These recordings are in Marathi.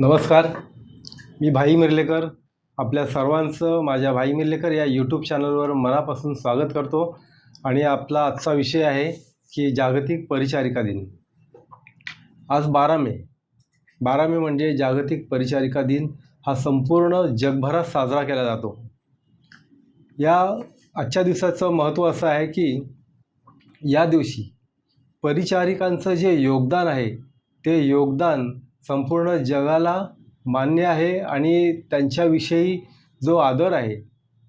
नमस्कार. मी भाई मिर्लेकर आपल्या सर्वांचं माझ्या भाई मिर्लेकर या यूट्यूब चॅनलवर मनापासून स्वागत करतो. आणि आपला आजचा विषय आहे की जागतिक परिचारिका दिन. आज बारा मे. बारा मे म्हणजे जागतिक परिचारिका दिन हा संपूर्ण जगभरात साजरा केला जातो. या आजच्या दिवसाचं महत्त्व असं आहे की या दिवशी परिचारिकांचं जे योगदान आहे ते योगदान संपूर्ण जगाला मान्य आहे आणि त्यांच्याविषयी जो आदर आहे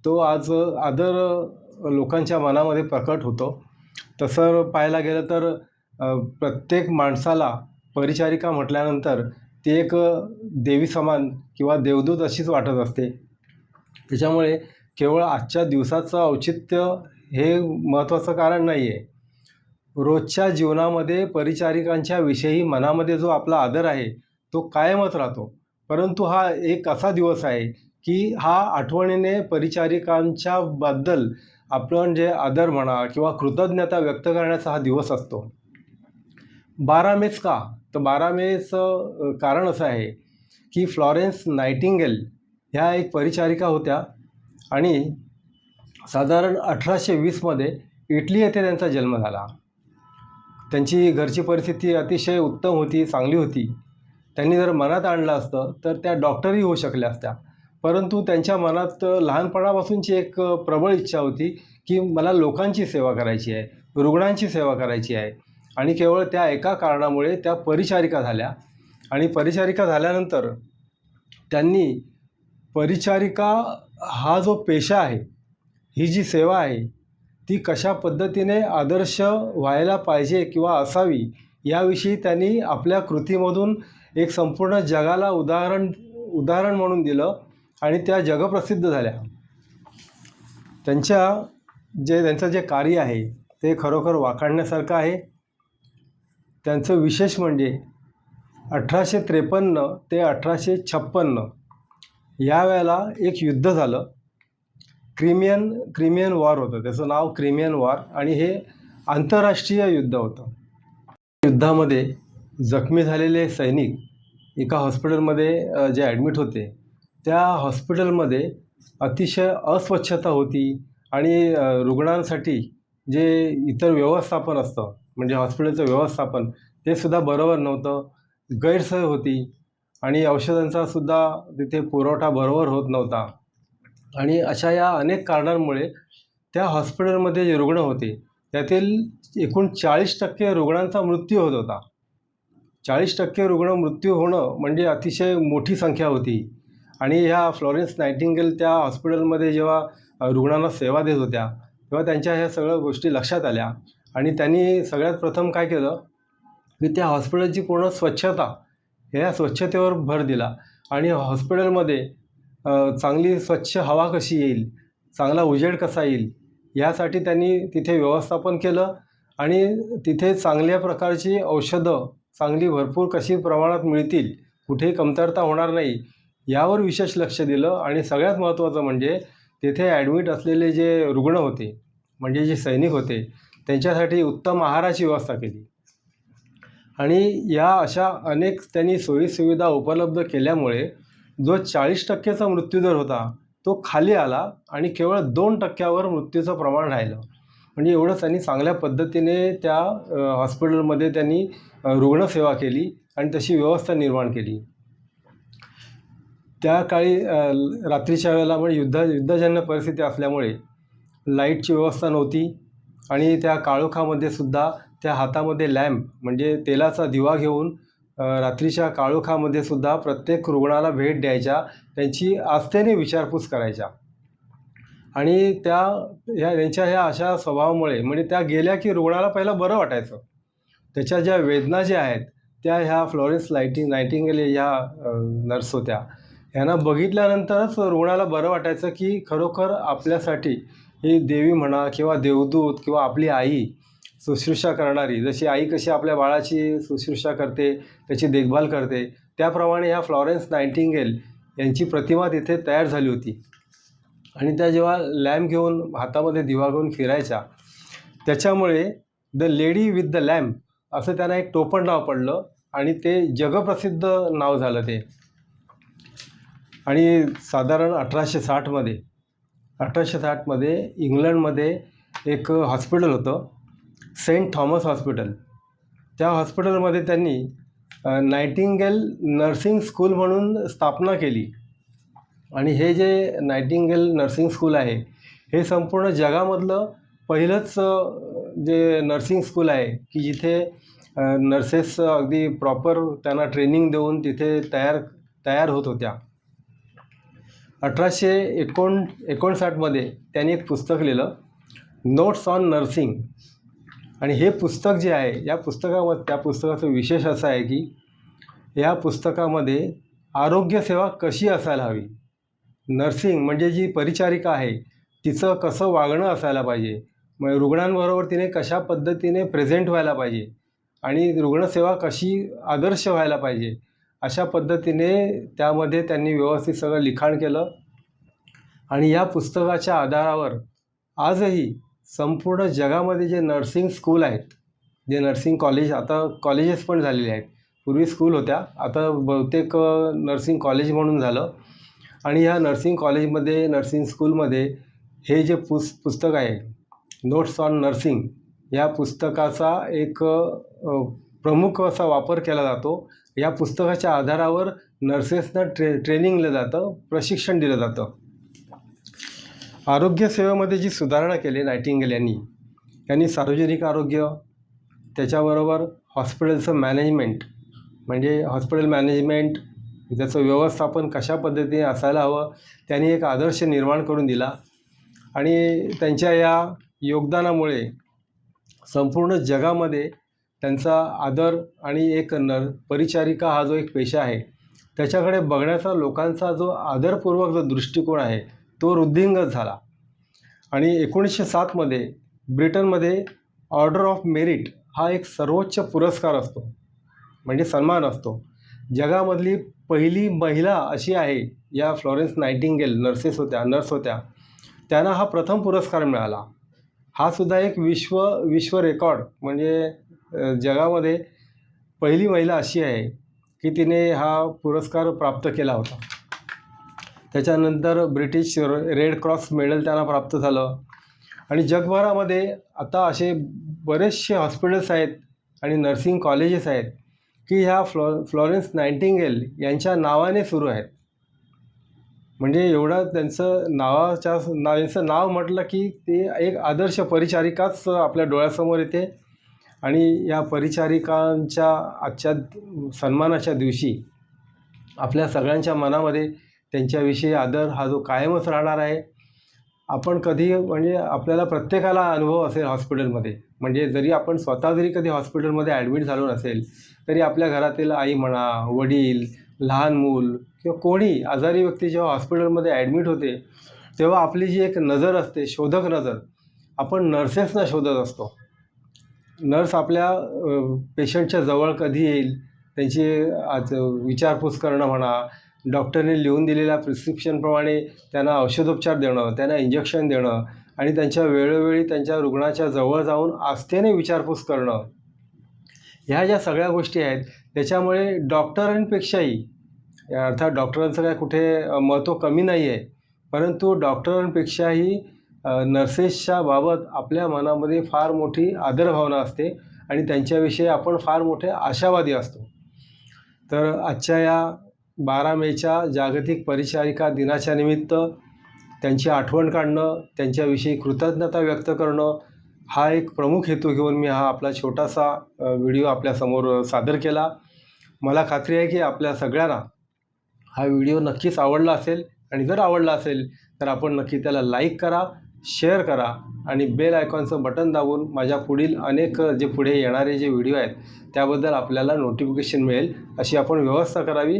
तो आज आदर लोकांच्या मनामध्ये प्रकट होतो. तसं पाहायला गेलं तर प्रत्येक माणसाला परिचारिका म्हटल्यानंतर ती एक देवी समान किंवा देवदूत अशीच वाटत असते. त्याच्यामुळे केवळ आजच्या दिवसाचं औचित्य हे महत्त्वाचं कारण नाही आहे रोजच्या जीवनामध्ये परिचारिकांच्या विषयी मनामध्ये जो आपला आदर आहे तो कायमच राहतो. परंतु हा एक असा दिवस आहे की हा आठवणीने परिचारिकांच्या बद्दल आपण जे आदर म्हणा किंवा कृतज्ञता व्यक्त करण्याचा हा दिवस असतो. बारा मेच का? तर बारा मेचं कारण असं आहे की फ्लॉरेन्स नायटिंगेल ह्या एक परिचारिका होत्या आणि साधारण अठराशे वीसमध्ये इटली येथे त्यांचा जन्म झाला. त्यांची घरची परिस्थिती अतिशय उत्तम होती चांगली होती. त्यांनी जर मनात आणलं असतं तर त्या डॉक्टरही होऊ शकल्या असत्या. परंतु त्यांच्या मनात लहानपणापासूनची एक प्रबळ इच्छा होती की मला लोकांची सेवा करायची आहे रुग्णांची सेवा करायची आहे. आणि केवळ त्या एका कारणामुळे त्या परिचारिका झाल्या. आणि परिचारिका झाल्यानंतर त्यांनी परिचारिका हा जो पेशा आहे ही जी सेवा आहे ती कशा पद्धतीने आदर्श व्हायला पाहिजे किंवा असावी याविषयी त्यांनी आपल्या कृतीमधून एक संपूर्ण जगाला उदाहरण उदाहरण म्हणून दिलं आणि त्या जगप्रसिद्ध झाल्या. त्यांच्या जे त्यांचं जे कार्य आहे ते खरोखर वाखाणण्यासारखं आहे. त्यांचं विशेष म्हणजे अठराशे त्रेपन्न ते अठराशे छप्पन्न या वेळेला एक युद्ध झालं. क्रिमियन क्रिमियन वॉर होतं. त्याचं नाव क्रिमियन वॉर आणि हे आंतरराष्ट्रीय युद्ध होतं. युद्धामध्ये जखमी झालेले सैनिक एका हॉस्पिटलमध्ये जे ॲडमिट होते त्या हॉस्पिटलमध्ये अतिशय अस्वच्छता होती आणि रुग्णांसाठी जे इतर व्यवस्थापन असतं म्हणजे हॉस्पिटलचं व्यवस्थापन ते सुद्धा बरोबर नव्हतं. गैरसोय होती आणि औषधांचा सुद्धा तिथे पुरवठा बरोबर होत नव्हता. आणि अशा या अनेक कारणांमुळे त्या हॉस्पिटलमध्ये जे रुग्ण होते त्यातील एकूण चाळीस टक्के रुग्णांचा मृत्यू होत होता. चाळीस टक्के रुग्ण मृत्यू होणं म्हणजे अतिशय मोठी संख्या होती. आणि ह्या फ्लॉरेन्स नायटिंगेल त्या हॉस्पिटलमध्ये जेव्हा रुग्णांना सेवा देत होत्या तेव्हा त्यांच्या ह्या सगळ्या गोष्टी लक्षात आल्या. आणि त्यांनी सगळ्यात प्रथम काय केलं की त्या हॉस्पिटलची पूर्ण स्वच्छता ह्या स्वच्छतेवर भर दिला. आणि हॉस्पिटलमध्ये चांगली स्वच्छ हवा कशी येईल चांगला उजेड कसा येईल यासाठी त्यांनी तिथे व्यवस्थापन केलं आणि तिथे चांगल्या प्रकारची औषधं चांगली भरपूर कशी प्रमाणात मिळतील कुठेही कमतरता होणार नाही यावर विशेष लक्ष दिलं आणि सगळ्यात महत्त्वाचं म्हणजे तिथे ॲडमिट असलेले जे रुग्ण होते म्हणजे जे सैनिक होते त्यांच्यासाठी उत्तम आहाराची व्यवस्था केली. आणि या अशा अनेक त्यांनी सोयीसुविधा उपलब्ध केल्यामुळे जो चाळीस टक्क्याचा मृत्यूदर होता तो खाली आला आणि केवळ दोन टक्क्यावर मृत्यूचं प्रमाण राहिलं. म्हणजे एवढं त्यांनी चांगल्या पद्धतीने त्या हॉस्पिटलमध्ये त्यांनी रुग्णसेवा केली आणि तशी व्यवस्था निर्माण केली. त्या काळी रात्रीच्या वेळेला म्हणजे युद्ध युद्धजन्य परिस्थिती असल्यामुळे लाईटची व्यवस्था नव्हती आणि त्या काळोखामध्ये सुद्धा त्या हातामध्ये लॅम्प म्हणजे तेलाचा दिवा घेऊन रात्रीच्या काळोखामध्ये सुद्धा प्रत्येक रुग्णाला भेट द्यायच्या त्यांची आस्थेने विचारपूस करायच्या. आणि त्या ह्या त्यांच्या ह्या अशा स्वभावामुळे म्हणजे त्या गेल्या की रुग्णाला पहिलं बरं वाटायचं. त्याच्या ज्या वेदना ज्या आहेत त्या ह्या फ्लॉरेन्स लाईटिंग नायटिंगेल ह्या नर्स होत्या. ह्यांना बघितल्यानंतरच रुग्णाला बरं वाटायचं की खरोखर आपल्यासाठी ही देवी म्हणा किंवा देवदूत किंवा आपली आई शुश्रूषा करणारी जशी आई कशी आपल्या बाळाची शुश्रूषा करते त्याची देखभाल करते त्याप्रमाणे ह्या फ्लॉरेन्स नायटिंगेल यांची प्रतिमा तिथे तयार झाली होती. आणि त्या जेव्हा लॅम्प घेऊन हातामध्ये दिवा घेऊन फिरायच्या त्याच्यामुळे the lady with the lamp असं त्यांना एक टोपण नाव पडलं आणि ते जगप्रसिद्ध नाव झालं ते. आणि साधारण अठराशे साठमध्ये अठराशे साठमध्ये इंग्लंडमध्ये एक हॉस्पिटल होतं. Saint Thomas hospital. त्या हॉस्पिटलमध्ये त्यांनी नायटिंगेल नर्सिंग स्कूल म्हणून स्थापना केली. आणि हे जे नायटिंगेल नर्सिंग स्कूल आहे हे संपूर्ण जगामधलं पहिलंच जे नर्सिंग स्कूल आहे की जिथे नर्सेस अगदी प्रॉपर त्यांना ट्रेनिंग देऊन तिथे तयार तयार होत होत्या. अठराशे एकोण एकोणसाठमध्ये त्यांनी एक पुस्तक लिहिलं नोट्स ऑन नर्सिंग. आणि हे पुस्तक जे आहे या पुस्तकामध्ये त्या पुस्तकाचं विशेष असं आहे की या पुस्तकामध्ये आरोग्यसेवा कशी असायला हवी? नर्सिंग म्हणजे जी परिचारिका आहे तिचं कसं वागणं असायला पाहिजे? मग रुग्णांबरोबर तिने कशा पद्धतीने प्रेझेंट व्हायला पाहिजे? आणि रुग्णसेवा कशी आदर्श व्हायला पाहिजे? अशा पद्धतीने त्यामध्ये त्यांनी व्यवस्थित सगळं लिखाण केलं. आणि या पुस्तकाच्या आधारावर आजही संपूर्ण जगामध्ये जे नर्सिंग स्कूल आहेत जे नर्सिंग कॉलेज आता कॉलेजेस पण झालेले आहेत. पूर्वी स्कूल होत्या आता बहुतेक नर्सिंग कॉलेज म्हणून झालं. आणि ह्या नर्सिंग कॉलेजमध्ये नर्सिंग स्कूलमध्ये हे जे पुस पुस्तक आहे नोट्स ऑन नर्सिंग या पुस्तकाचा एक प्रमुख असा वापर केला जातो. या पुस्तकाच्या आधारावर नर्सेसना ट्रे ट्रेनिंग दिलं जातं प्रशिक्षण दिलं जातं. आरोग्यसेवेमध्ये जी सुधारणा केली नायटिंगेल यांनी यांनी सार्वजनिक आरोग्य त्याच्याबरोबर हॉस्पिटलचं मॅनेजमेंट म्हणजे हॉस्पिटल मॅनेजमेंट त्याचं व्यवस्थापन कशा पद्धतीने असायला हवं त्यांनी एक आदर्श निर्माण करून दिला. आणि त्यांच्या या योगदानामुळे संपूर्ण जगामध्ये त्यांचा आदर आणि एक नर परिचारिका हा जो एक पेशा आहे त्याच्याकडे बघण्याचा लोकांचा जो आदरपूर्वक जो दृष्टिकोन आहे तो वृद्धिंगत झाला. आणि एकोणीसशे सातमध्ये ब्रिटनमध्ये ऑर्डर ऑफ मेरिट हा एक सर्वोच्च पुरस्कार असतो. म्हणजे सन्मान असतो. जगामधली पहिली महिला अशी आहे या फ्लॉरेन्स नायटिंगेल नर्सेस होत्या नर्स होत्या त्यांना हा प्रथम पुरस्कार मिळाला. हा सुद्धा एक विश्व विश्व रेकॉर्ड. म्हणजे जगामध्ये पहिली महिला अशी आहे की तिने हा पुरस्कार प्राप्त केला होता. त्याच्यानंतर ब्रिटिश रेड क्रॉस मेडल त्यांना प्राप्त झालं. आणि जगभरामध्ये आता असे बरेचसे हॉस्पिटल्स आहेत आणि नर्सिंग कॉलेजेस आहेत की ह्या फ्लॉ फ्लॉरेन्स नायटिंगेल यांच्या नावाने सुरू आहेत. म्हणजे एवढं त्यांचं नावाच्या नाव यांचं नाव म्हटलं की ते एक आदर्श परिचारिकाच आपल्या डोळ्यासमोर येते. आणि या परिचारिकांच्या आजच्या सन्मानाच्या दिवशी आपल्या सगळ्यांच्या मनामध्ये त्यांच्याविषयी आदर हा जो कायमच राहणार आहे. आपण कधी म्हणजे आपल्याला प्रत्येकाला अनुभव असेल हॉस्पिटलमध्ये. म्हणजे जरी आपण स्वतः जरी कधी हॉस्पिटलमध्ये ॲडमिट झालो नसेल तरी आपल्या घरातील आई म्हणा वडील लहान मूल किंवा कोणी आजारी व्यक्ती जेव्हा हॉस्पिटलमध्ये ॲडमिट होते तेव्हा आपली जी एक नजर असते शोधक नजर आपण नर्सेसना शोधत असतो. नर्स आपल्या पेशंटच्या जवळ कधी येईल त्यांची आज विचारपूस करणं म्हणा डॉक्टरने लिहून दिलेल्या प्रिस्क्रिप्शनप्रमाणे त्यांना औषधोपचार देणं त्यांना इंजेक्शन देणं आणि त्यांच्या वेळोवेळी त्यांच्या रुग्णाच्या जवळ जाऊन आस्थेने विचारपूस करणं. ह्या ज्या सगळ्या गोष्टी आहेत त्याच्यामुळे डॉक्टरांपेक्षाही अर्थात डॉक्टरांचं काय कुठे महत्त्व कमी नाही आहे परंतु डॉक्टरांपेक्षाही नर्सेसच्या बाबत आपल्या मनामध्ये फार मोठी आदरभावना असते आणि त्यांच्याविषयी आपण फार मोठे आशावादी असतो. तर आजच्या या बारा मेच्या जागतिक परिचारिका दिनाच्या निमित्त त्यांची आठवण काढणं त्यांच्याविषयी कृतज्ञता व्यक्त करणं हा एक प्रमुख हेतू घेऊन मी हा आपला छोटासा व्हिडिओ आपल्यासमोर सादर केला. मला खात्री आहे की आपल्या सगळ्यांना हा व्हिडिओ नक्कीच आवडला असेल आणि जर आवडला असेल तर आपण नक्की त्याला लाईक करा शेअर करा आणि बेल आयकॉनचं बटन दाबून माझ्या पुढील अनेक जे पुढे येणारे जे व्हिडिओ आहेत त्याबद्दल आपल्याला नोटिफिकेशन मिळेल अशी आपण व्यवस्था करावी.